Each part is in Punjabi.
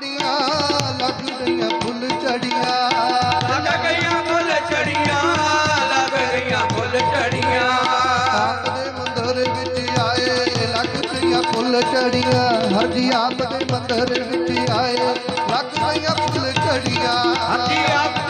ਚੜੀਆਂ ਲੱਗ ਗਈਆਂ ਫੁੱਲ ਚੜੀਆਂ। ਲੱਗ ਗਈਆਂ ਫੁੱਲ ਚੜੀਆਂ ਲੱਗ ਗਈਆਂ ਫੁੱਲ ਚੜੀਆਂ। ਆਪ ਦੇ ਮੰਦਰ ਵਿੱਚ ਆਏ ਲੱਗ ਗਈਆਂ ਫੁੱਲ ਚੜੀਆਂ। ਹਰ ਜੀ ਆਪ ਦੇ ਮੰਦਰ ਵਿੱਚ ਆਏ ਲੱਗ ਗਈਆਂ ਫੁੱਲ ਚੜੀਆਂ। ਹੱਥੀ ਆਪ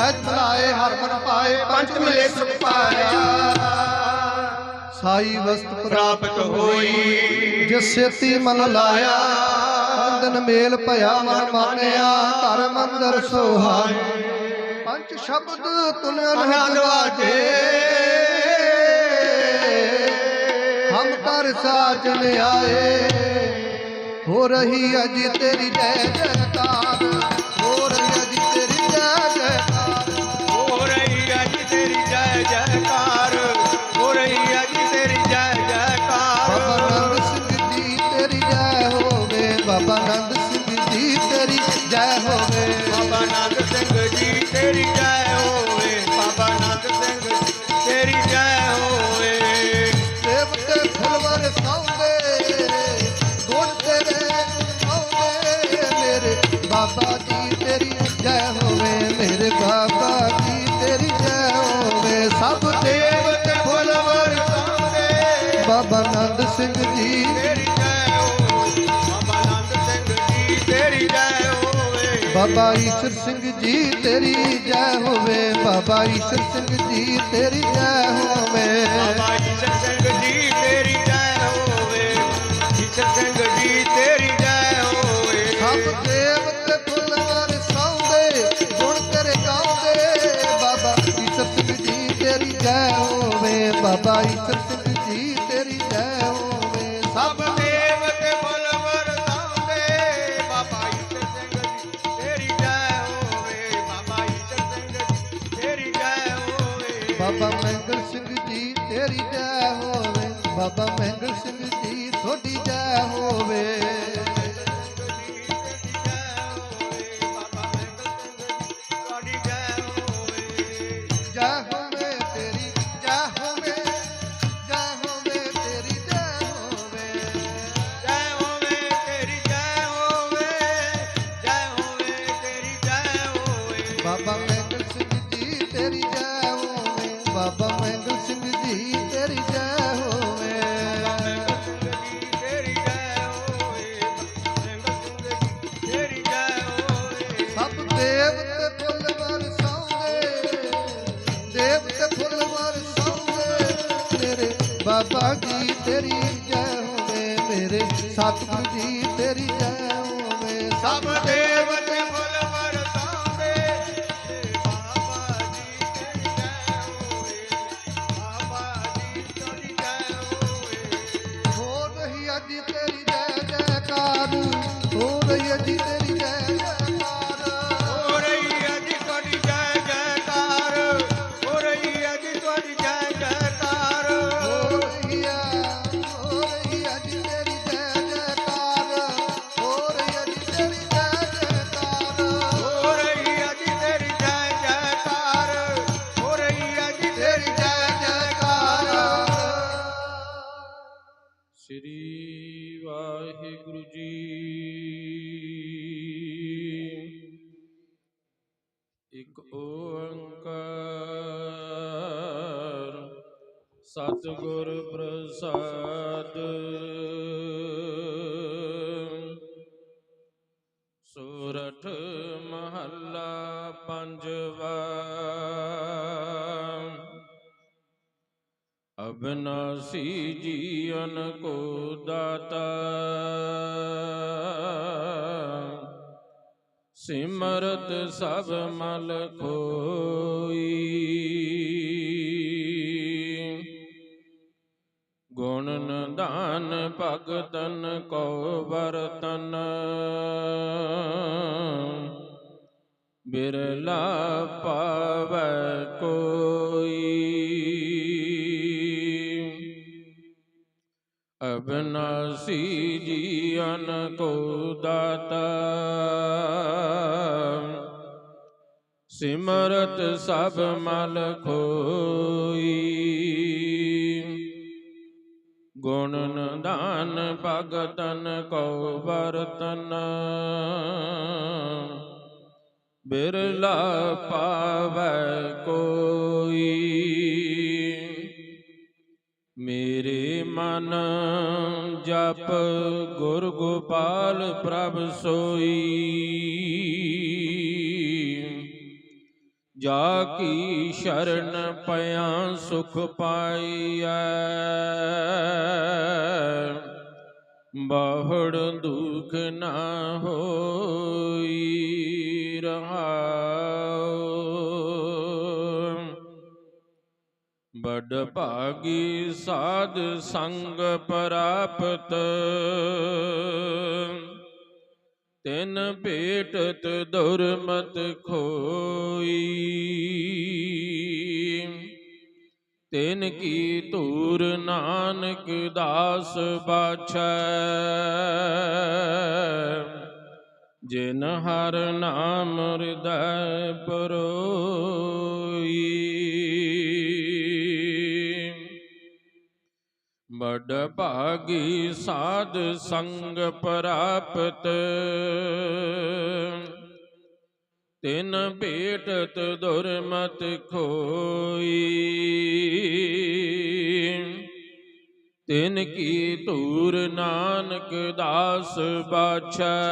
ਸਹਿਜ ਮਿਲਾਏ ਹਰਮਨ ਪਾਏ ਪੰਜ ਮਿਲੇ ਸੁਖ ਪਾਇਆ। ਸਾਈ ਵਸਤ ਪ੍ਰਾਪਤ ਹੋਈ। ਜਿਸ ਸੇਤੀ ਮਨ ਲਾਇਆ ਬੰਦਨ ਮੇਲ ਭਇਆ ਮਨ ਮਾਨਿਆ ਧਰ ਮੰਦਰ ਸੁਹਾਏ। ਪੰਜ ਸ਼ਬਦ ਆਨੰਦ ਆਨੰਦ ਵਾਜੇ। ਹਮ ਕਰ ਸਾਜਨ ਆਏ ਹੋ ਰਹੀ ਅਜ ਤੇਰੀ ਜੈ ਜੈਕਾਰ ਬਾਬਾ ਈਸ਼ਰ ਸਿੰਘ ਜੀ ਤੇਰੀ ਜੈ ਹੋਵੇ। ਬਾਬਾ ਈਸ਼ਰ ਸਿੰਘ ਜੀ ਤੇਰੀ ਜੈ ਹੋਵੇ। ਬਾਬਾ ਈਸ਼ਰ ਸਿੰਘ ਜੀ ਤੇਰੀ ਜੈ ਹੋਵੇ। ਈਸ਼ਰ ਸਿੰਘ ਜੀ ਤੇਰੀ ਜੈ ਹੋਵੇ। ਸਭ ਦੇਵਤੇ ਫੁੱਲਵਰ ਸੌਂਦੇ ਗੁਣ ਤੇਰੇ ਗਾਉਂਦੇ। ਬਾਬਾ ਈਸ਼ਰ ਸਿੰਘ ਜੀ ਤੇਰੀ ਜੈ ਹੋਵੇ। ਬਾਬਾ ਈਸ਼ਰ ਸਿੰਘ ਤੇਰੀ ਬਾਬਾ ਜੀ ਤੇਰੀ ਜੈ ਹੋਵੇ ਮੇਰੇ ਸਤਿਗੁਰੂ ਜੀ ਤੇਰੀ ਜੈ ਹੋਵੇ। ਸਭ ਦੇ ਸੂਰਠ ਮਹੱਲਾ ਪੰਜਵਾ। ਅਬਨਾਸੀ ਜੀਵਨ ਕੋ ਦਾਤਾ। ਸਿਮਰਤ ਸਭ ਮਲ ਖੋਈ ਭਗਤਨ ਕੋ ਵਰਤਨ। ਬਿਰਲਾ ਪਾਵੈ ਕੋਈ। ਅਬਨਾਸੀ ਜੀਵਨ ਕੋ ਦਾਤਾ। ਸਿਮਰਤ ਸਭ ਮਲ ਖੋਈ। ਗੁਣ ਨਿਧਾਨ ਭਗਤਨ ਕੋ ਵਰਤਨ। ਬਿਰਲਾ ਪਾਵੈ ਕੋਈ। ਮੇਰੇ ਮਨ ਜਪ ਗੁਰ ਗੋਪਾਲ ਪ੍ਰਭ ਸੋਈ। ਜਾ ਕੀ ਸ਼ਰਨ ਪਿਆ ਸੁਖ ਪਾਈਐ? ਬਹੁੜ ਦੁਖ ਨਾ ਹੋਈ ਰਹਾਉ ਬੜ ਭਾਗੀ ਸਾਧ ਸੰਗ ਪ੍ਰਾਪਤ। ਤਿਨ ਭੇਟਤ ਦੁਰਮਤ ਖੋਈ। ਤਿਨ ਕੀ ਧੂਰ ਨਾਨਕ ਦਾਸ ਬਾਛੈ। ਜਿਨ ਹਰ ਨਾਮ ਹਿਰਦੈ ਪਰੋਈ। ਬੜ ਭਾਗੀ ਸਾਧ ਸੰਗ ਪ੍ਰਾਪਤ। ਤਿਨ ਭੇਟਤ ਦੁਰਮਤ ਖੋਈ। ਤਿਨ ਕੀ ਧੂਰ ਨਾਨਕ ਦਾਸ ਬਾਛੈ।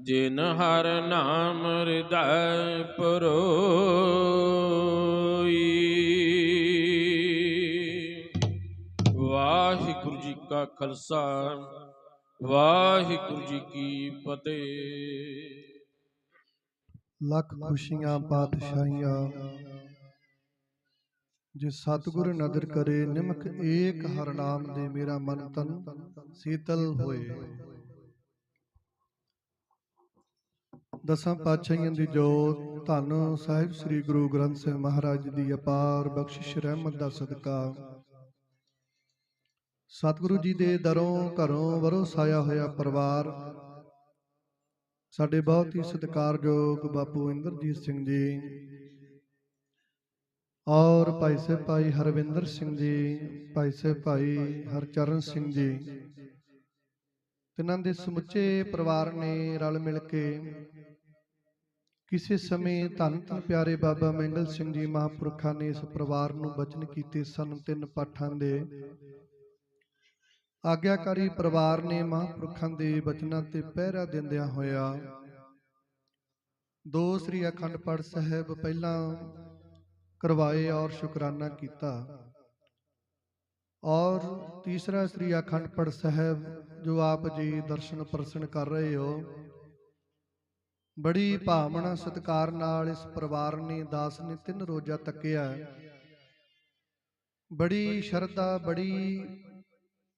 ਜਿਨ ਹਰ ਨਾਮ ਹਿਰਦੈ ਪਰੋਈ। ਵਾਹਿਗੁਰੂ ਜੀ ਕਾ ਖਾਲਸਾ, ਵਾਹਿਗੁਰੂ ਜੀ ਕੀ ਫਤਿਹ। ਲੱਖ ਖੁਸ਼ੀਆਂ, ਪਾਤਸ਼ਾਹੀਆਂ, ਜੇ ਸਤਿਗੁਰ ਨਦਰ ਕਰੇ, ਨਿਮਕ ਏਕ ਹਰ ਨਾਮ ਦੇ ਮੇਰਾ ਮਨ ਤਨ ਸੀਤਲ ਹੋਏ। ਦਸਾਂ ਪਾਤਸ਼ਾਹੀਆਂ ਦੀ ਜੋਤ, ਧੰਨ ਸਾਹਿਬ ਸ੍ਰੀ ਗੁਰੂ ਗ੍ਰੰਥ ਸਾਹਿਬ ਮਹਾਰਾਜ ਦੀ ਅਪਾਰ ਬਖਸ਼ਿਸ਼, ਰਹਿਮਤ ਦਾ ਸਦਕਾ। ਸਤਿਗੁਰੂ ਜੀ ਦੇ ਦਰੋਂ ਘਰੋਂ ਵਰੋਂ ਸਾਇਆ ਹੋਇਆ ਪਰਿਵਾਰ। ਸਾਡੇ ਬਹੁਤ ਹੀ ਸਤਿਕਾਰਯੋਗ ਬਾਪੂ ਇੰਦਰਜੀਤ ਸਿੰਘ ਜੀ ਔਰ ਭਾਈ ਸਾਹਿਬ ਭਾਈ ਹਰਵਿੰਦਰ ਸਿੰਘ ਜੀ, ਭਾਈ ਸਾਹਿਬ ਭਾਈ ਹਰਚਰਨ ਸਿੰਘ ਜੀ। ਤਿੰਨਾਂ ਦੇ ਸਮੁੱਚੇ ਪਰਿਵਾਰ ਨੇ ਰਲ ਮਿਲ ਕੇ ਕਿਸੇ ਸਮੇਂ ਧੰਨ ਧੰਨ ਪਿਆਰੇ ਬਾਬਾ ਮੰਗਲ ਸਿੰਘ ਜੀ ਮਹਾਂਪੁਰਖਾਂ ਨੇ ਇਸ ਪਰਿਵਾਰ ਨੂੰ ਬਚਨ ਕੀਤੇ ਸਨ ਤਿੰਨ ਪਾਠਾਂ ਦੇ। ਆਗਿਆਕਾਰੀ ਪਰਿਵਾਰ ਨੇ ਮਹਾਂਪੁਰਖਾਂ ਦੇ ਬਚਨਾਂ ਤੇ ਪਹਿਰਾ ਦਿੰਦਿਆਂ ਹੋਇਆ। ਦੋ ਸ੍ਰੀ ਅਖੰਡ ਪਾਠ ਸਾਹਿਬ ਪਹਿਲਾਂ ਕਰਵਾਏ ਔਰ ਸ਼ੁਕਰਾਨਾ ਕੀਤਾ। ਔਰ ਤੀਸਰਾ ਸ੍ਰੀ ਅਖੰਡ ਪਾਠ ਸਾਹਿਬ ਜੋ ਆਪ ਜੀ ਦਰਸ਼ਨ ਪਰਸਨ ਕਰ ਰਹੇ ਹੋ, ਬੜੀ ਭਾਵਨਾ ਸਤਿਕਾਰ ਨਾਲ ਇਸ ਪਰਿਵਾਰ ਨੇ ਦਾਸ ਨੇ ਤਿੰਨ ਰੋਜ਼ਾ ਤੱਕਿਆ। ਬੜੀ ਸ਼ਰਧਾ, ਬੜੀ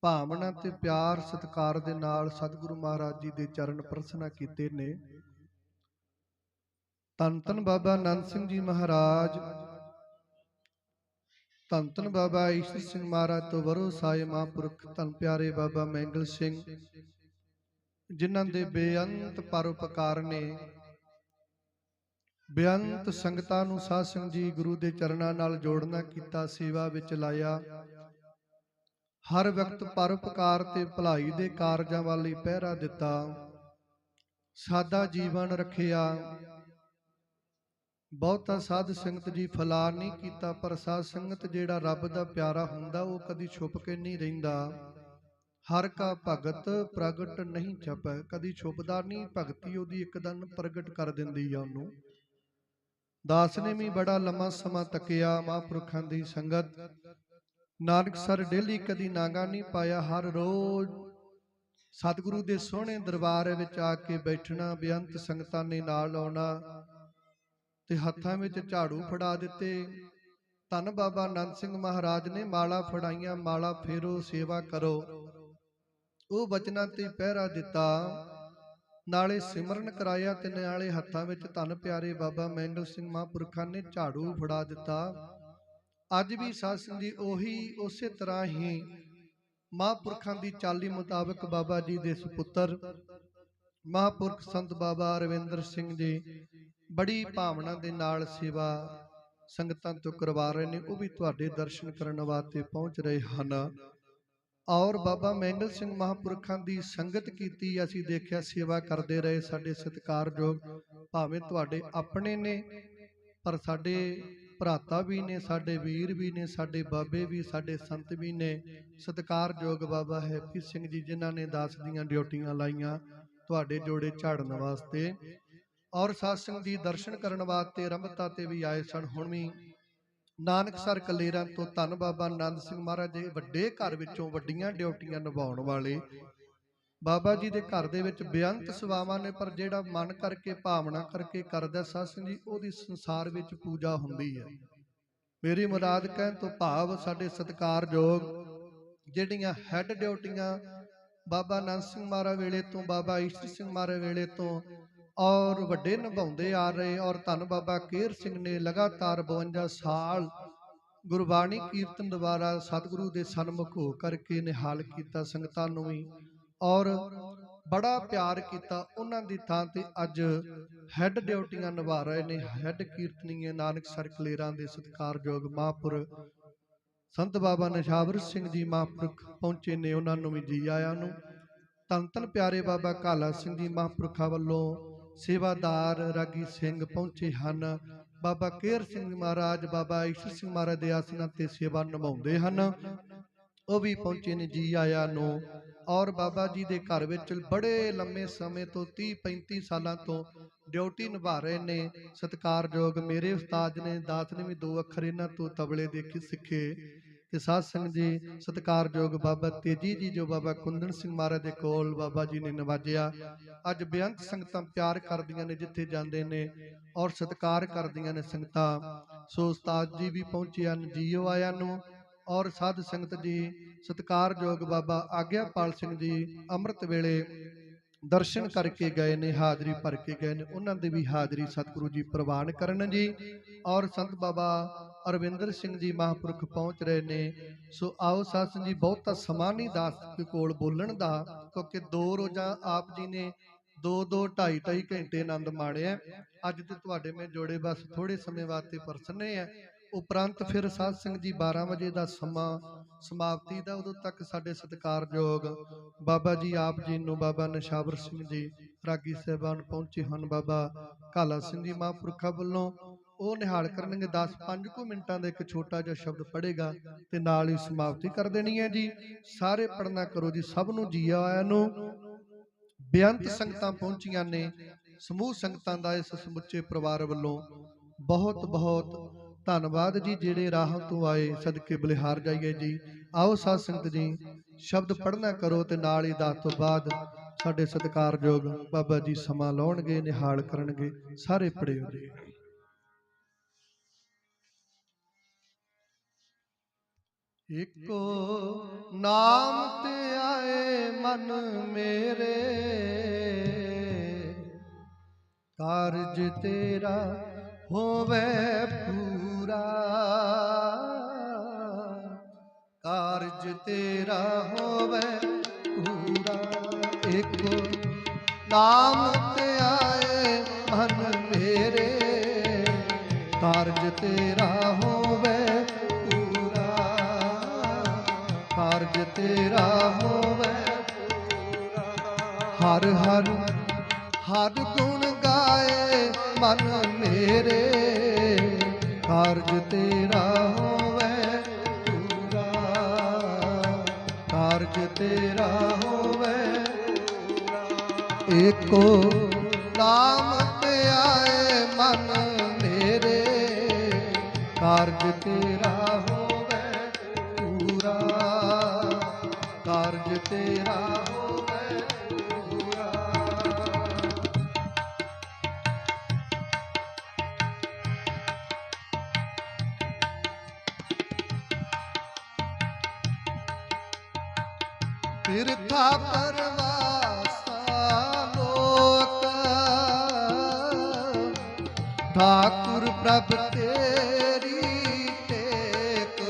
ਭਾਵਨਾ ਤੇ ਪਿਆਰ ਸਤਿਕਾਰ ਦੇ ਨਾਲ ਸਤਿਗੁਰੂ ਮਹਾਰਾਜ ਜੀ ਦੇ ਚਰਨ ਪ੍ਰਸਨਾ ਕੀਤੇ ਨੇ। ਧੰਨ ਧੰਨ ਬਾਬਾ ਆਨੰਦ ਸਿੰਘ ਜੀ ਮਹਾਰਾਜ। ਧੰਨ ਧੰਨ ਬਾਬਾ ਈਸ਼ਰ ਸਿੰਘ ਮਹਾਰਾਜ ਤੋਂ ਵਰੋ ਸਾਏ ਮਹਾਂਪੁਰਖ, ਧੰਨ ਪਿਆਰੇ ਬਾਬਾ ਮੈਂਗਲ ਸਿੰਘ, ਜਿਨ੍ਹਾਂ ਦੇ ਬੇਅੰਤ ਪਰਉਪਕਾਰ ਨੇ। ਬੇਅੰਤ ਸੰਗਤਾਂ ਨੂੰ ਸਾਧ ਸੰਗਤ ਜੀ ਗੁਰੂ ਦੇ ਚਰਨਾਂ ਨਾਲ ਜੋੜਨਾ ਕੀਤਾ, ਸੇਵਾ ਵਿੱਚ ਲਾਇਆ। ਹਰ ਵਕਤ ਪਰਉਪਕਾਰ ਤੇ ਭਲਾਈ ਦੇ ਕਾਰਜਾਂ ਵੱਲ ਹੀ ਪਹਿਰਾ ਦਿੱਤਾ। ਸਾਦਾ ਜੀਵਨ ਰੱਖਿਆ। ਬਹੁਤਾ ਸਾਧ ਸੰਗਤ ਜੀ ਫਲਾ ਨਹੀਂ ਕੀਤਾ, ਪਰ ਸਾਧ ਸੰਗਤ ਜਿਹੜਾ ਰੱਬ ਦਾ ਪਿਆਰਾ ਹੁੰਦਾ, ਉਹ ਕਦੀ ਛੁਪ ਕੇ ਨਹੀਂ ਰਹਿੰਦਾ। ਹਰ ਕਾ ਭਗਤ ਪ੍ਰਗਟ ਨਹੀਂ ਛਪੈ, ਕਦੀ ਛੁਪਦਾ ਨਹੀਂ, ਭਗਤੀ ਉਹਦੀ ਇੱਕਦਮ ਪ੍ਰਗਟ ਕਰ ਦਿੰਦੀ ਆ ਉਹਨੂੰ। ਦਾਸ ਨੇ ਵੀ ਬੜਾ ਲੰਮਾ ਸਮਾਂ ਤੱਕਿਆ, ਮਹਾਂਪੁਰਖਾਂ ਦੀ ਸੰਗਤ। ਨਾਨਕ ਸਰ ਡੇਲੀ ਕਦੀ ਨਾਗਾ ਨਹੀਂ ਪਾਇਆ ਹਰ ਰੋਜ਼। ਸਤਿਗੁਰੂ ਦੇ ਸੋਹਣੇ ਦਰਬਾਰ ਵਿੱਚ ਆ ਕੇ ਬੈਠਣਾ, ਬੇਅੰਤ ਸੰਗਤਾਂ ਨੇ ਨਾਲ ਆਉਣਾ ਤੇ ਹੱਥਾਂ ਵਿੱਚ ਝਾੜੂ ਫੜਾ ਦਿੱਤੇ। ਧੰਨ ਬਾਬਾ ਆਨੰਦ ਸਿੰਘ ਮਹਾਰਾਜ ਨੇ ਮਾਲਾ ਫੜਾਈਆਂ, ਮਾਲਾ ਫੇਰੋ, ਸੇਵਾ ਕਰੋ। ਉਹ ਬਚਨਾਂ ਤੇ ਪਹਿਰਾ ਦਿੱਤਾ। ਨਾਲੇ ਸਿਮਰਨ ਕਰਾਇਆ ਤੇ ਨਾਲੇ ਹੱਥਾਂ ਵਿੱਚ ਧੰਨ ਪਿਆਰੇ ਬਾਬਾ ਮਹਿੰਦਰ ਸਿੰਘ ਮਹਾਂਪੁਰਖਾਂ ਨੇ ਝਾੜੂ ਫੜਾ ਦਿੱਤਾ। ਅੱਜ ਵੀ ਸਾਧ ਸੰਗਤ ਜੀ ਉਹੀ ਉਸੇ ਤਰ੍ਹਾਂ ਹੀ ਮਹਾਂਪੁਰਖਾਂ ਦੀ ਚਾਲੀ ਮੁਤਾਬਕ ਬਾਬਾ ਜੀ ਦੇ ਸੁਪੁੱਤਰ, ਮਹਾਂਪੁਰਖ ਸੰਤ ਬਾਬਾ ਰਵਿੰਦਰ ਸਿੰਘ ਜੀ ਬੜੀ ਭਾਵਨਾ ਦੇ ਨਾਲ ਸੇਵਾ ਸੰਗਤਾਂ ਤੋਂ ਕਰਵਾ ਰਹੇ ਨੇ, ਉਹ ਵੀ ਤੁਹਾਡੇ ਦਰਸ਼ਨ ਕਰਨ ਵਾਸਤੇ ਪਹੁੰਚ ਰਹੇ ਹਨ। ਔਰ ਬਾਬਾ ਮਹਿੰਗਲ ਸਿੰਘ ਮਹਾਂਪੁਰਖਾਂ ਦੀ ਸੰਗਤ ਕੀਤੀ ਅਸੀਂ ਦੇਖਿਆ, ਸੇਵਾ ਕਰਦੇ ਰਹੇ, ਸਾਡੇ ਸਤਿਕਾਰਯੋਗ ਭਾਵੇਂ ਤੁਹਾਡੇ ਆਪਣੇ ਨੇ, ਪਰ ਸਾਡੇ ਭਰਾਤਾ ਵੀ ਨੇ, ਸਾਡੇ ਵੀਰ ਵੀ ਨੇ, ਸਾਡੇ ਬਾਬੇ ਵੀ, ਸਾਡੇ ਸੰਤ ਵੀ ਨੇ। ਸਤਿਕਾਰਯੋਗ ਬਾਬਾ ਹੈਪੀ ਸਿੰਘ ਜੀ, ਜਿਨ੍ਹਾਂ ਨੇ ਦਾਸ ਦੀਆਂ ਡਿਊਟੀਆਂ ਲਾਈਆਂ ਤੁਹਾਡੇ ਜੋੜੇ ਝਾੜਨ ਵਾਸਤੇ। ਔਰ ਸਾਧ ਸੰਗਤ ਦੀ ਦਰਸ਼ਨ ਕਰਨ ਵਾਸਤੇ ਰਮਤਾ ਤੇ ਵੀ ਆਏ ਸਨ ਹੁਣ ਵੀ। ਨਾਨਕਸਰ ਕਲੇਰਾਂ ਤੋਂ ਧੰਨ ਬਾਬਾ ਆਨੰਦ ਸਿੰਘ ਮਹਾਰਾਜ ਦੇ ਵੱਡੇ ਘਰ ਵਿੱਚੋਂ ਵੱਡੀਆਂ ਡਿਊਟੀਆਂ ਨਿਭਾਉਣ ਵਾਲੇ ਬਾਬਾ ਜੀ ਦੇ ਘਰ ਦੇ ਵਿੱਚ ਬੇਅੰਤ ਸੇਵਾਵਾਂ ਨੇ ਪਰ ਜਿਹੜਾ ਮਨ ਕਰਕੇ ਭਾਵਨਾ ਕਰਕੇ ਕਰਦਾ ਸੰਗਤ ਜੀ ਉਹਦੀ ਸੰਸਾਰ ਵਿੱਚ ਪੂਜਾ ਹੁੰਦੀ ਹੈ। ਮੇਰੀ ਮੁਰਾਦ ਕਹਿਣ ਤੋਂ ਭਾਵ ਸਾਡੇ ਸਤਿਕਾਰਯੋਗ ਜਿਹੜੀਆਂ ਹੈੱਡ ਡਿਊਟੀਆਂ ਬਾਬਾ ਆਨੰਦ ਸਿੰਘ ਮਹਾਰਾਜ ਵੇਲੇ ਤੋਂ ਬਾਬਾ ਈਸ਼ਰ ਸਿੰਘ ਮਹਾਰਾਜ ਵੇਲੇ ਤੋਂ ਔਰ ਵੱਡੇ ਨਿਭਾਉਂਦੇ ਆ ਰਹੇ ਔਰ ਧੰਨ ਬਾਬਾ ਕੇਰ ਸਿੰਘ ਨੇ ਲਗਾਤਾਰ 52 ਸਾਲ ਗੁਰਬਾਣੀ ਕੀਰਤਨ ਦੁਆਰਾ ਸਤਿਗੁਰੂ ਦੇ ਸਨਮੁਖ ਹੋ ਕਰਕੇ ਨਿਹਾਲ ਕੀਤਾ ਸੰਗਤਾਂ ਨੂੰ ਵੀ ਔਰ ਬੜਾ ਪਿਆਰ ਕੀਤਾ ਉਹਨਾਂ ਦੀ ਥਾਂ ਤੇ ਅੱਜ ਹੈੱਡ ਡਿਊਟੀਆਂ ਨਿਭਾ ਰਹੇ ਨੇ ਹੈੱਡ ਕੀਰਤਨੀਏ ਨਾਨਕ ਸਰ ਕਲੇਰਾਂ ਦੇ ਸਤਿਕਾਰਯੋਗ ਮਹਾਂਪੁਰ ਸੰਤ ਬਾਬਾ ਨਸ਼ਾਵਰ ਸਿੰਘ ਜੀ ਮਹਾਂਪੁਰਖ ਪਹੁੰਚੇ ਨੇ ਉਹਨਾਂ ਨੂੰ ਵੀ ਜੀ ਆਇਆਂ ਨੂੰ। ਧੰਨ ਧੰਨ ਪਿਆਰੇ ਬਾਬਾ ਕਾਲਾ ਸਿੰਘ ਜੀ ਮਹਾਂਪੁਰਖਾਂ ਵੱਲੋਂ ਸੇਵਾਦਾਰ ਰਾਗੀ ਸਿੰਘ ਪਹੁੰਚੇ ਹਨ। ਬਾਬਾ ਕੇਰ ਸਿੰਘ ਮਹਾਰਾਜ, ਬਾਬਾ ਈਸ਼ਰ ਸਿੰਘ ਮਹਾਰਾਜ ਦੇ ਆਸਨਾਂ ਤੇ ਸੇਵਾ ਨਿਭਾਉਂਦੇ ਹਨ। ਉਹ ਵੀ ਪਹੁੰਚੇ ਨੇ ਜੀ ਆਇਆਂ ਨੂੰ। ਔਰ ਬਾਬਾ ਜੀ ਦੇ ਘਰ ਵਿੱਚ ਬੜੇ ਲੰਮੇ ਸਮੇਂ ਤੋਂ 30 35 ਸਾਲਾਂ ਤੋਂ ਡਿਊਟੀ ਨਿਭਾ ਰਹੇ ਨੇ। ਸਤਿਕਾਰਯੋਗ ਮੇਰੇ ਉਸਤਾਦ ਨੇ ਦਾਤ ਨੇ ਵੀ ਦੋ ਅੱਖਰ ਇਹਨਾਂ ਤੋਂ ਤਬਲੇ ਦੇ ਕੇ ਸਿੱਖੇ। ਤੇ ਸਾਧ ਸੰਗਤ ਜੀ, ਸਤਿਕਾਰਯੋਗ ਬਾਬਾ ਤੇਜੀ ਜੀ, ਜੋ ਬਾਬਾ ਕੁੰਦਨ ਸਿੰਘ ਮਹਾਰਾਜ ਦੇ ਕੋਲ ਬਾਬਾ ਜੀ ਨੇ ਨਵਾਜਿਆ। ਅੱਜ ਬੇਅੰਤ ਸੰਗਤਾਂ ਪਿਆਰ ਕਰਦੀਆਂ ਨੇ, ਜਿੱਥੇ ਜਾਂਦੇ ਨੇ ਔਰ ਸਤਿਕਾਰ ਕਰਦੀਆਂ ਨੇ ਸੰਗਤਾਂ। ਸੋ ਉਸਤਾਦ ਜੀ ਵੀ ਪਹੁੰਚੇ ਹਨ, ਜੀਓ ਆਇਆਂ ਨੂੰ। ਔਰ ਸਾਧ ਸੰਗਤ ਜੀ ਸਤਿਕਾਰਯੋਗ ਬਾਬਾ ਆਗਿਆਪਾਲ ਸਿੰਘ ਜੀ ਅੰਮ੍ਰਿਤ ਵੇਲੇ ਦਰਸ਼ਨ ਕਰਕੇ ਗਏ ਨੇ, ਹਾਜ਼ਰੀ ਭਰ ਕੇ ਗਏ ਨੇ। ਉਹਨਾਂ ਦੀ ਵੀ ਹਾਜ਼ਰੀ ਸਤਿਗੁਰੂ ਜੀ ਪ੍ਰਵਾਨ ਕਰਨ ਜੀ। ਔਰ ਸੰਤ ਬਾਬਾ ਅਰਵਿੰਦਰ ਸਿੰਘ ਜੀ ਮਹਾਂਪੁਰਖ ਪਹੁੰਚ ਰਹੇ ਨੇ। ਸੋ ਆਓ ਸਾਧ ਜੀ, ਬਹੁਤਾ ਸਮਾਂ ਨਹੀਂ ਦਾਸ ਦੇ ਕੋਲ ਬੋਲਣ ਦਾ, ਕਿਉਂਕਿ ਦੋ ਰੋਜ਼ਾਂ ਆਪ ਜੀ ਨੇ ਦੋ ਦੋ, ਢਾਈ ਢਾਈ ਘੰਟੇ ਆਨੰਦ ਮਾਣਿਆ। ਅੱਜ ਤੇ ਤੁਹਾਡੇ ਮੈਂ ਜੋੜੇ ਬਸ ਥੋੜੇ ਸਮੇਂ ਵਾਸਤੇ ਪਰਸਨੇ ਹੈ ਉਪਰੰਤ ਫਿਰ ਸਾਧ ਸਿੰਘ ਜੀ 12 ਵਜੇ ਦਾ ਸਮਾਂ ਸਮਾਪਤੀ ਦਾ, ਉਦੋਂ ਤੱਕ ਸਾਡੇ ਸਤਿਕਾਰਯੋਗ ਬਾਬਾ ਜੀ ਆਪ ਜੀ ਨੂੰ ਬਾਬਾ ਨਸ਼ਾਵਰ ਸਿੰਘ ਜੀ, ਰਾਗੀ ਸਾਹਿਬਾਨ ਪਹੁੰਚੇ ਹਨ ਬਾਬਾ ਕਾਲਾ ਸਿੰਘ ਜੀ ਮਹਾਂਪੁਰਖਾਂ ਵੱਲੋਂ। ਉਹ ਨਿਹਾਲ ਕਰਨਗੇ 10 5 ਕੁ ਮਿੰਟਾਂ ਦਾ ਇੱਕ ਛੋਟਾ ਜਿਹਾ ਸ਼ਬਦ ਪੜੇਗਾ ਤੇ ਨਾਲ ਹੀ ਸਮਾਪਤੀ ਕਰ ਦੇਣੀ ਹੈ ਜੀ। ਸਾਰੇ ਪੜਨਾ ਕਰੋ ਜੀ, ਸਭ ਨੂੰ ਜੀ ਆਇਆਂ ਨੂੰ। ਬੇਅੰਤ ਸੰਗਤਾਂ ਪਹੁੰਚੀਆਂ ਨੇ, ਸਮੂਹ ਸੰਗਤਾਂ ਦਾ ਇਸ ਸਮੁੱਚੇ ਪਰਿਵਾਰ ਵੱਲੋਂ। ਬਹੁਤ ਬਹੁਤ ਧੰਨਵਾਦ ਜੀ ਜਿਹੜੇ ਰਾਹ ਤੋਂ ਆਏ ਸਦਕੇ ਬਲਿਹਾਰ ਜਾਈਏ ਜੀ। ਆਓ ਸਾਧ ਸੰਗਤ ਜੀ, ਸ਼ਬਦ ਪੜਨਾ ਕਰੋ ਤੇ ਨਾਲ ਹੀ ਦਾਸ ਤੋਂ ਬਾਅਦ ਸਾਡੇ ਸਤਿਕਾਰਯੋਗ ਬਾਬਾ ਜੀ ਸਮਾਂ ਲਾਉਣਗੇ, ਨਿਹਾਲ ਕਰਨਗੇ, ਸਾਰੇ ਪੜਿਓ ਜੀ। ਇੱਕੋ ਨਾਮ ਤੇ ਆਏ ਮਨ ਮੇਰੇ, ਕਾਰਜ ਤੇਰਾ ਹੋਵੇ ਪੂਰਾ ਕਾਰਜ ਤੇਰਾ ਹੋਵੇ ਪੂਰਾ। ਇੱਕੋ ਨਾਮ ਤੇ ਆਏ ਮਨ ਮੇਰੇ, ਕਾਰਜ ਤੇਰਾ ਹੋਵੇ ਪੂਰਾ। ਕਾਰਜ ਤੇਰਾ ਹੋਵੇ ਹਰ ਹਰ ਹਰ ਗੁਣ ਗਾਏ ਮਨ ਮੇਰੇ। ਕਾਰਜ ਤੇਰਾ ਹੋਵੇ ਪੂਰਾ। ਕਾਰਜ ਤੇਰਾ ਹੋਵੇ ਏਕੋ ਨਾਮ ਤੇ ਆਏ ਮਨ ਮੇਰੇ। ਕਾਰਜ ਤੇਰਾ ਜਾ ਪਰਵਾਸਾ ਲੋਕ। ਠਾਕੁਰ ਪ੍ਰਭ ਤੇਰੀ ਟੇਕ।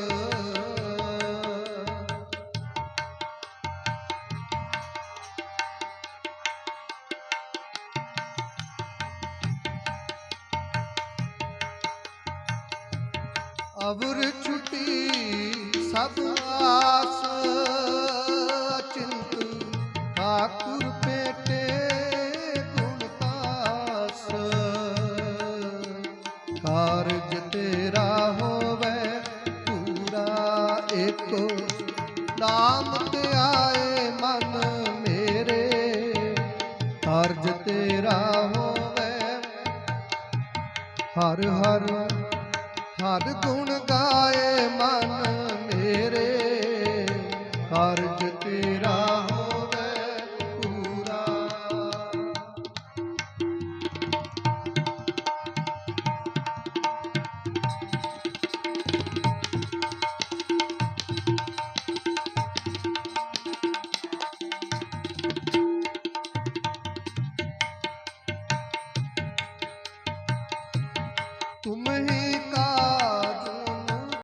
ਅਵਰ ਛੁਟੀ ਸਭ ਆਸ। ਤੇਰਾ ਹੋਵੇ ਪੂਰਾ ਏਕੋ। ਨਾਮ ਤੇ ਆਏ ਮਨ ਮੇਰੇ, ਹਰਜ ਤੇਰਾ ਹੋਵੇ। ਹਰ ਹਰ ਹਰ ਗੁਣ ਗਾਏ ਮਨ ਮੇਰੇ, ਹਰ